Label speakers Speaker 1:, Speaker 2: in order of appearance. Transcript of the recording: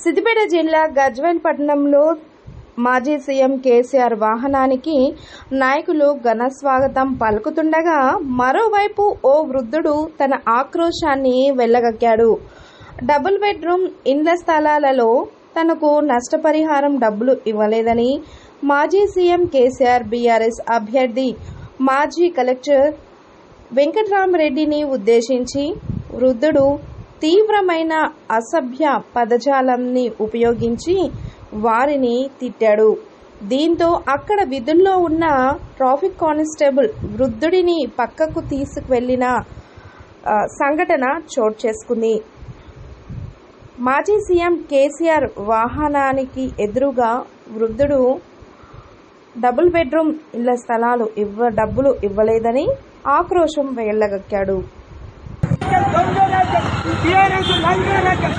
Speaker 1: సిద్దిపేట జిల్లా గజ్వేల్ పట్టణంలో మాజీ సీఎం కేసీఆర్ వాహనానికి నాయకులు ఘన స్వాగతం పలుకుతుండగా మరోవైపు ఓ వృద్ధుడు తన ఆక్రోశాన్ని వెళ్ళగక్కాడు డబుల్ బెడ్రూమ్ ఇండ్ల స్థలాలలో తనకు నష్టపరిహారం డబ్బులు ఇవ్వలేదని మాజీ సీఎం కేసీఆర్ బీఆర్ఎస్ అభ్యర్థి మాజీ కలెక్టర్ వెంకట్రామరెడ్డిని ఉద్దేశించి వృద్ధుడు తీవ్రమైన అసభ్య పదజాలంని ఉపయోగించి వారిని తిట్టాడు. దీంతో అక్కడ విధుల్లో ఉన్న ట్రాఫిక్ కానిస్టేబుల్ వృద్ధుడిని పక్కకు తీసుకువెళ్ళిన సంఘటన చోటు చేసుకుంది. మాజీ సీఎం కేసీఆర్ వాహనానికి ఎదురుగా వృద్ధుడు డబుల్ బెడ్రూమ్ ఇళ్ళ స్థలాలు ఇవ్వ డబ్బులు ఇవ్వలేదని ఆక్రోశం వెళ్ళగక్కాడు
Speaker 2: tienen su lengua de rayas.